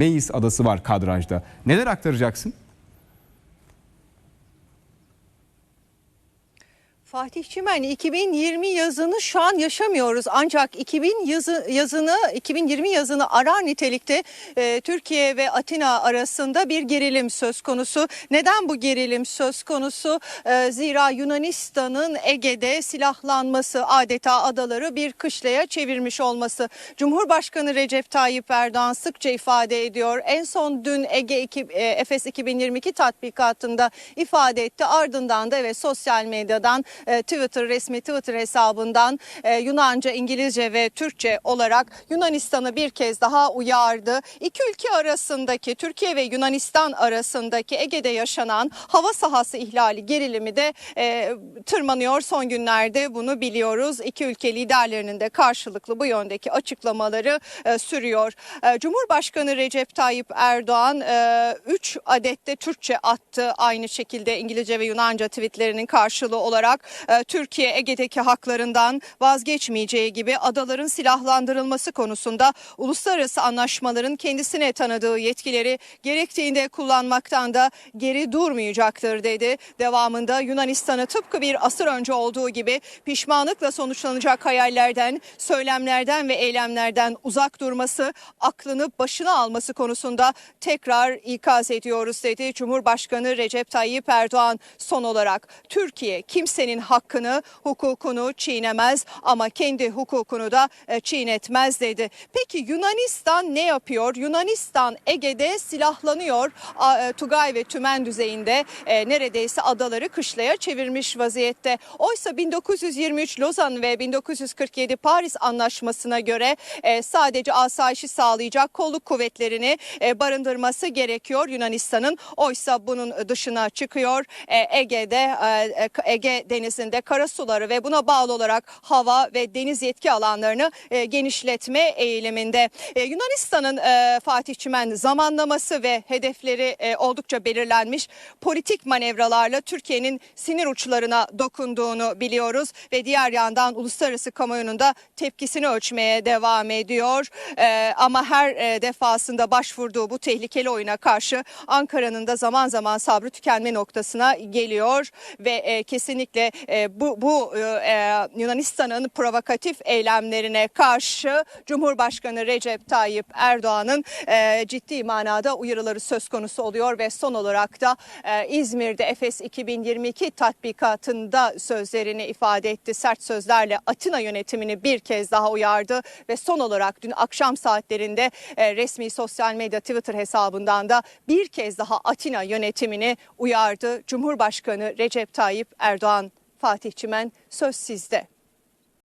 Meis adası var kadrajda. Neler aktaracaksın? Fatih Çimen 2020 yazını şu an yaşamıyoruz ancak 2000 yazı, yazını 2020 yazını arar nitelikte e, Türkiye ve Atina arasında bir gerilim söz konusu. Neden bu gerilim söz konusu? E, zira Yunanistan'ın Ege'de silahlanması adeta adaları bir kışlaya çevirmiş olması. Cumhurbaşkanı Recep Tayyip Erdoğan sıkça ifade ediyor. En son dün Ege e, Efes 2022 tatbikatında ifade etti. Ardından da evet sosyal medyadan e, Twitter resmi Twitter hesabından e, Yunanca, İngilizce ve Türkçe olarak Yunanistan'ı bir kez daha uyardı. İki ülke arasındaki Türkiye ve Yunanistan arasındaki Ege'de yaşanan hava sahası ihlali gerilimi de e, tırmanıyor. Son günlerde bunu biliyoruz. İki ülke liderlerinin de karşılıklı bu yöndeki açıklamaları sürüyor. Cumhurbaşkanı Recep Tayyip Erdoğan 3 adette Türkçe attı. Aynı şekilde İngilizce ve Yunanca tweetlerinin karşılığı olarak Türkiye Ege'deki haklarından vazgeçmeyeceği gibi adaların silahlandırılması konusunda uluslararası anlaşmaların kendisine tanıdığı yetkileri gerektiğinde kullanmaktan da geri durmayacaktır dedi. Devamında Yunanistan'ı tıpkı bir asır önce olduğu gibi pişmanlıkla sonuçlanacak hayallerden, söylemlerden ve eylemlerden uzak durması, aklını başına alması konusunda tekrar ikaz ediyoruz dedi. Cumhurbaşkanı Recep Tayyip Erdoğan son olarak Türkiye kimsenin hakkını, hukukunu çiğnemez ama kendi hukukunu da e, çiğnetmez dedi. Peki Yunanistan ne yapıyor? Yunanistan Ege'de silahlanıyor. E, Tugay ve Tümen düzeyinde e, neredeyse adaları kışlaya çevirmiş vaziyette. Oysa 1923 Lozan ve 1947 Paris Anlaşması'na göre sadece asayişi sağlayacak kolluk kuvvetlerini barındırması gerekiyor Yunanistan'ın. Oysa bunun dışına çıkıyor. Ege'de e, e, Denizinde karasuları ve buna bağlı olarak hava ve deniz yetki alanlarını e, genişletme eğiliminde. E, Yunanistan'ın e, Fatih Çimen zamanlaması ve hedefleri e, oldukça belirlenmiş. Politik manevralarla Türkiye'nin sinir uçlarına dokunduğunu biliyoruz ve diğer yandan uluslararası kamuoyunun da tepkisini ölçmeye devam ediyor. E, ama her e, defasında başvurduğu bu tehlikeli oyuna karşı Ankara'nın da zaman zaman sabrı tükenme noktasına geliyor ve e, kesinlikle e, bu, bu e, e, Yunanistan'ın provokatif eylemlerine karşı Cumhurbaşkanı Recep Tayyip Erdoğan'ın e, ciddi manada uyarıları söz konusu oluyor ve son olarak da e, İzmir'de Efes 2022 tatbikatında sözlerini ifade etti. Sert sözlerle Atina yönetimini bir kez daha uyardı ve son olarak dün akşam saatlerinde e, resmi sosyal medya Twitter hesabından da bir kez daha Atina yönetimini uyardı. Cumhurbaşkanı Recep Tayyip Erdoğan Fatih Çimen söz sizde.